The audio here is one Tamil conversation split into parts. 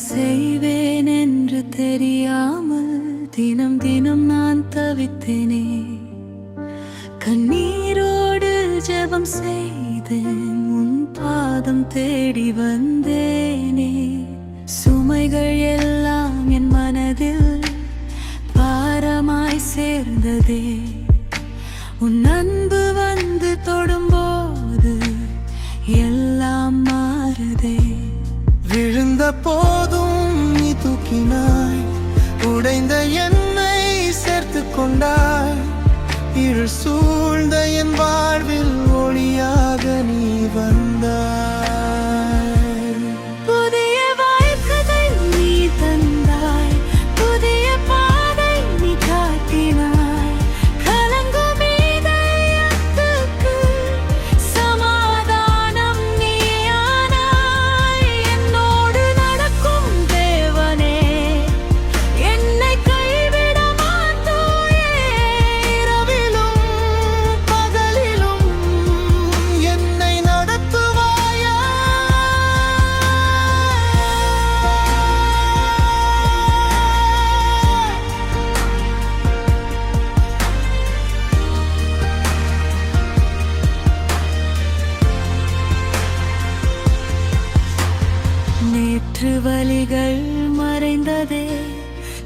செய்வேன் என்று தெரியாமல் தினம் தினம் நான் தவித்தேனே. கண்ணீரோடு ஜெபம் செய்தேன் உன் பாதம் தேடி வந்தேனே. சுமைகள் எல்லாம் என் மனதில் பாரமாய் சேர்ந்ததே. உன் அன்பு வந்து தொடும்போது விழுந்த போதும் நீ தூக்கினாய். உடைந்த என்னை சேர்த்து கொண்டாய். இருள் சூழ்ந்த என்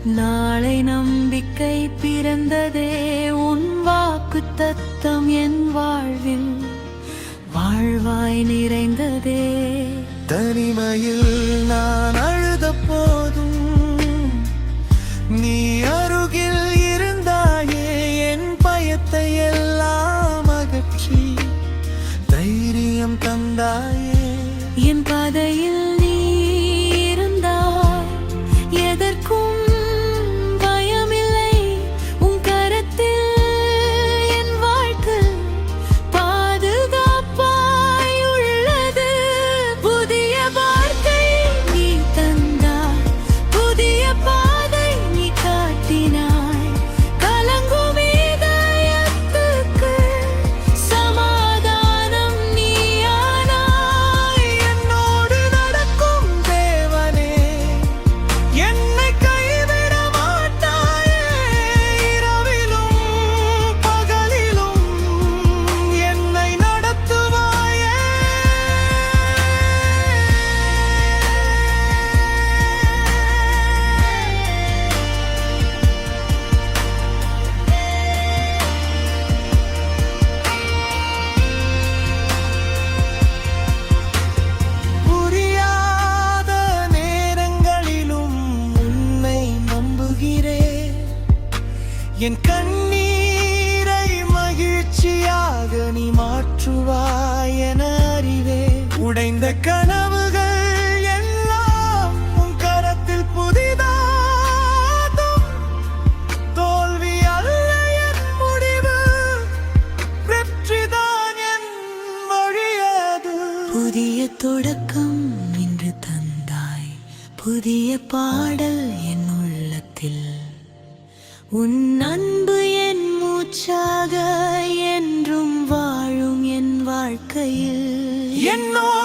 நாளை நம்பிக்கை பிறந்ததே உன் வாக்கு தத்தம் என் வாழ்வில். வாழ்வாய் நிறைந்ததே. தனிமையில் நான் அழுத போதும் நீ என் கண்ணீரை மகிழ்ச்சியாக நீ மாற்றுவாய் என அறிவே உடைந்த கனவுகள் எல்லாம் உன் கரத்தில் புதிதாகும். தோல்வி அல்ல என் முடிவு வெற்றிதான் என் வழியது புதிய தொடக்கம் இன்று தந்தாய். புதிய பாடல் என் உள்ளத்தில் உன் அன்பு என் மூச்சாக என்றும் வாழும் என் வாழ்க்கையில். என்னோ